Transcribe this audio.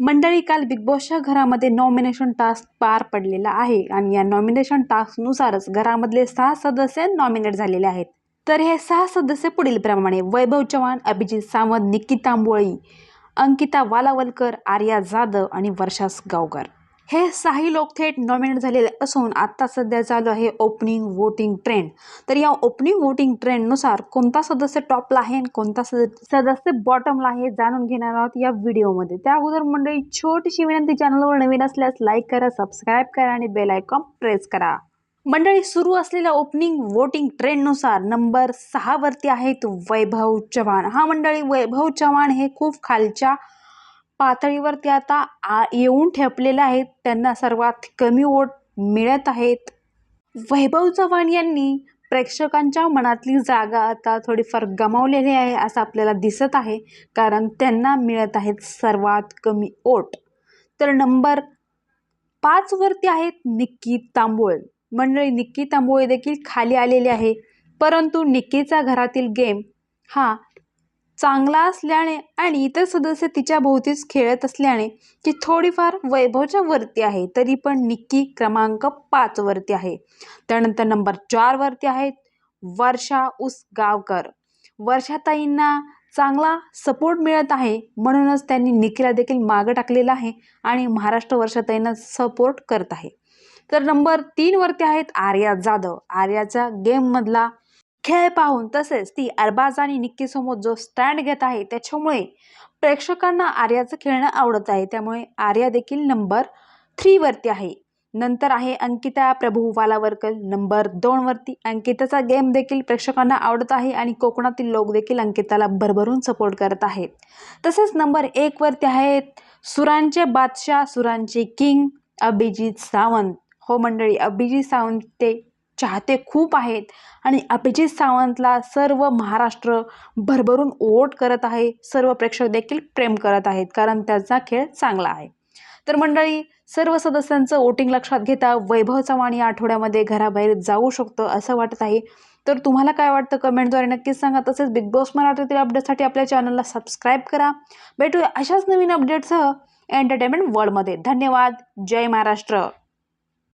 मंडळी काल बिग बॉसच्या घरामध्ये नॉमिनेशन टास्क पार पडलेला आहे आणि या नॉमिनेशन टास्कनुसारच घरामधले सहा सदस्य नॉमिनेट झालेले आहेत. तर हे सहा सदस्य पुढील प्रमाणे वैभव चव्हाण अभिजित सावंत निकिता तांबोळी अंकिता वालावलकर आर्या जाधव आणि वर्षास गावकर. हे सहाही लोक थेट नॉमिनेट झालेले असून आत्ता सध्या चालू आहे ओपनिंग वोटिंग ट्रेंड तर या ओपनिंग वोटिंग ट्रेंडनुसार कोणता सदस्य टॉपला आहे आणि कोणता सद- सदस्य बॉटमला आहे जाणून घेणार आहोत या व्हिडिओमध्ये त्या अगोदर मंडळी छोटीशी विनंती चॅनलवर नवीन असल्यास लाईक करा सबस्क्राईब करा आणि बेल आयकॉन प्रेस करा. मंडळी सुरू असलेल्या ओपनिंग वोटिंग ट्रेंडनुसार नंबर सहावरती आहेत वैभव चव्हाण. हा मंडळी वैभव चव्हाण हे खूप खालच्या पातळीवरती आता आ येऊन ठेपलेले आहेत. त्यांना सर्वात कमी वोट मिळत आहेत. वैभव चव्हाण यांनी प्रेक्षकांच्या मनातली जागा आता थोडीफार गमावलेली आहे असं आपल्याला दिसत आहे. कारण त्यांना मिळत आहेत सर्वात कमी ओट तर नंबर पाचवरती आहेत निक्की तांबोळ. मंडळी निक्की तांबोळे देखील खाली आलेले आहे. परंतु निक्कीचा घरातील गेम हा चांगला असल्याने आणि इतर सदस्य तिच्या भोवतीच खेळत असल्याने ती थोडीफार वैभवच्या वरती आहे तरी पण निक्की क्रमांक पाचवरती आहे. त्यानंतर नंबर चारवरती आहेत वर्षा उसगावकर. वर्षाताईंना चांगला सपोर्ट मिळत आहे म्हणूनच त्यांनी निकीला देखील मागं टाकलेलं आहे आणि महाराष्ट्र वर्षाताईंना सपोर्ट करत आहे. तर नंबर तीनवरती आहेत आर्या जाधव. आर्याचा गेममधला खेळ पाहून तसेच ती अरबाज आणि निक्कीसमोर जो स्टँड घेत आहे त्याच्यामुळे प्रेक्षकांना आर्याचं खेळणं आवडत आहे. त्यामुळे आर्या देखील नंबर थ्रीवरती आहे. नंतर आहे अंकिता प्रभू वालावरकर नंबर दोनवरती अंकिताचा गेम देखील प्रेक्षकांना आवडत आहे आणि कोकणातील लोक देखील अंकिताला भरभरून सपोर्ट करत आहेत. तसेच नंबर एकवरती आहेत सुरांचे बादशाह सुरांचे किंग अभिजित सावंत. हो मंडळी अभिजित सावंत ते चाहते खूप आहेत. आणि अभिजित सावंतला सर्व महाराष्ट्र भरभरून वोट करत आहे. सर्व प्रेक्षक देखील प्रेम करत आहेत. कारण त्याचा खेळ चांगला आहे. तर मंडळी सर्व सदस्यांचं वोटिंग लक्षात घेता वैभव चव्हाण या आठवड्यामध्ये घराबाहेर जाऊ शकतो असं वाटत आहे. तर तुम्हाला काय वाटतं कमेंटद्वारे नक्कीच सांगा. तसेच बिग बॉस मराठीतील अपडेटसाठी आपल्या चॅनलला सबस्क्राईब करा. भेटूया अशाच नवीन अपडेटसह एंटरटेनमेंट वर्ल्डमध्ये. धन्यवाद. जय महाराष्ट्र.